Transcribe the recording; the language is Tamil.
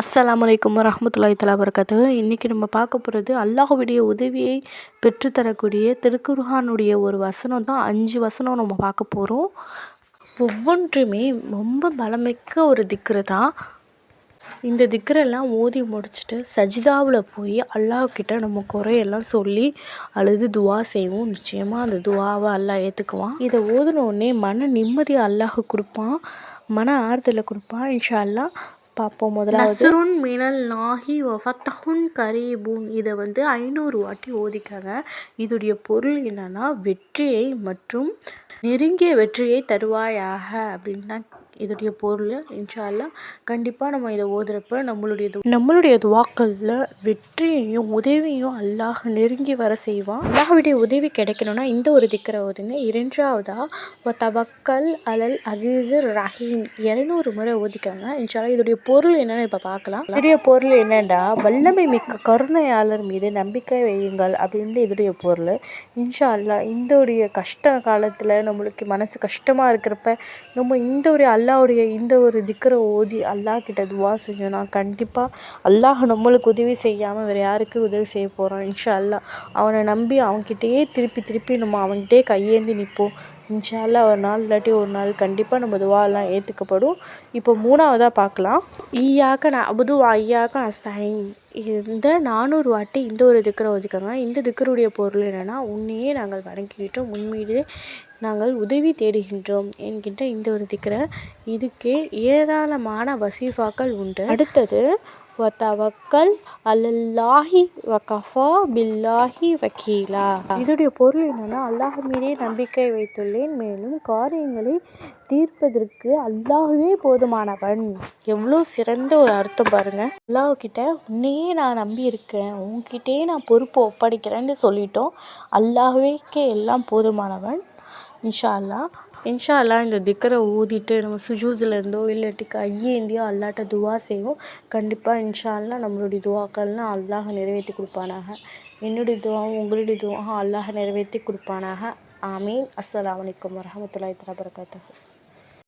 அஸ்லாம் வலைக்கம் வரஹ்மத்துல்லாஹி தலா வபரகாத்து இன்றைக்கி நம்ம பார்க்க போகிறது அல்லாஹுடைய உதவியை பெற்றுத்தரக்கூடிய திருக்குர்ஹானுடைய ஒரு வசனம் தான். அஞ்சு வசனம் நம்ம பார்க்க போகிறோம் ஒவ்வொன்றுமே ரொம்ப பலமிக்க ஒரு திக்ரு தான். இந்த திக்ரெல்லாம் ஓதி முடிச்சுட்டு சஜிதாவில் போய் அல்லாஹ்கிட்ட நம்ம குறையெல்லாம் சொல்லி அழுது துவா செய்வோம். நிச்சயமாக அந்த துவாவை அல்லாஹ் ஏற்றுக்குவான் இதை ஓதுனோடனே மன நிம்மதி அல்லாஹ் கொடுப்பான். மன ஆறுதலை கொடுப்பான். இன்ஷா அல்லாஹ் பார்ப்போம் முதலாவது. நஸ்ருன் மினல் லாஹி வஃபத்தஹுன் கரீபூன். இதை வந்து ஐநூறு வாட்டி ஓதிக்காங்க. இதோடைய பொருள் என்னன்னா வெற்றியை மற்றும் நெருங்கிய வெற்றியை தருவாயாக அப்படின்னு தான் இதோடைய பொருள். இன்ஷா அல்லாஹ் கண்டிப்பாக நம்ம இதை ஓதுறப்ப நம்மளுடைய நம்மளுடைய துவாக்களில் வெற்றியையும் உதவியும் அல்லாஹ் நெருங்கி வர செய்வான். அல்லாஹுடைய உதவி கிடைக்கணும்னா இந்த ஒரு திக்கரை ஓதுங்க. இரண்டாவதாக தவக்கல் அலல் அசீசர் ரஹீம். இரநூறு முறை ஓதிக்காங்க. இன்ஷால்லா இதோடைய பொருள் என்னன்னு இப்போ பார்க்கலாம். இதோடைய பொருள் என்னடா வல்லமை மிக்க கருணையாளர் மீது நம்பிக்கை வையுங்கள் அப்படின்ட்டு இதோடைய பொருள். இன்ஷா அல்லாஹ் இந்தோடைய கஷ்ட காலத்தில் நம்மளுக்கு மனசு கஷ்டமாக இருக்கிறப்ப நம்ம இந்த ஒரு அல்லாவுடைய இந்த ஒரு திக்கரை ஓதி அல்லாஹ் கிட்ட துவா செஞ்சோன்னா கண்டிப்பாக அல்லாஹ் நம்மளுக்கு உதவி செய்யாமல் வேறு யாருக்கு உதவி செய்ய போகிறான் இன்ஷா அல்லாஹ். அவனை நம்பி அவன்கிட்டயே திருப்பி திருப்பி நம்ம அவன்கிட்டயே கையேந்தி நிற்போம் இன்ஷா ஒரு நாள் இல்லாட்டி ஒரு நாள் கண்டிப்பாக நம்ம துவாலாம் ஏற்றுக்கப்படும் இப்போ மூணாவதாக பார்க்கலாம். ஈயாக்க நான் அபுது ஐயாக்க நஸ்தாயின் இந்த நானூறு வாட்டி இந்த ஒரு திக்கரை ஒதுக்கங்க. இந்த திக்கருடைய பொருள் என்னென்னா உன்னையே நாங்கள் வணங்கிக்கிட்டோம் உண்மையிலே நாங்கள் உதவி தேடுகின்றோம் என்கின்ற இந்த ஒரு திக்கரை இதுக்கு ஏராளமான வசீஃபாக்கள் உண்டு. அடுத்தது வத்தவக்கல் தவக்கல் அலல்லாஹி வ பில்லாஹி வக்கீலா இதோடைய பொருள் என்னென்னா அல்லாஹ் மீதே நம்பிக்கை வைத்துள்ளேன் மேலும் காரியங்களை தீர்ப்பதற்கு அல்லாஹ்வே போதுமானவன். எவ்வளோ சிறந்த ஒரு அர்த்தம் பாருங்கள் அல்லாஹ்கிட்ட உன்னையே நான் நம்பி இருக்கேன் உன்கிட்டே நான் பொறுப்பு ஒப்படைக்கிறேன்னு சொல்லிட்டோம். அல்லாஹ்வேக்கே எல்லாம் போதுமானவன். இன்ஷா அல்லா இன்ஷா அல்லாஹ் இந்த திக்கரை ஊதிட்டு நம்ம சுஜூதில் இருந்தோ இல்லாட்டி கையேந்தியோ அல்லாட்ட துவா செய்வோம். கண்டிப்பாக இன்ஷா நம்மளுடைய துவாக்கள்லாம் அல்லாஹ் நிறைவேற்றி கொடுப்பானாக. என்னுடைய துவாவும் உங்களுடைய துவாவும் அல்லாஹ் நிறைவேற்றி கொடுப்பானாக. ஆமீன். அஸ்லாம் வலைக்கம் வரமத்துல தஆலா வபரகாத்துஹு.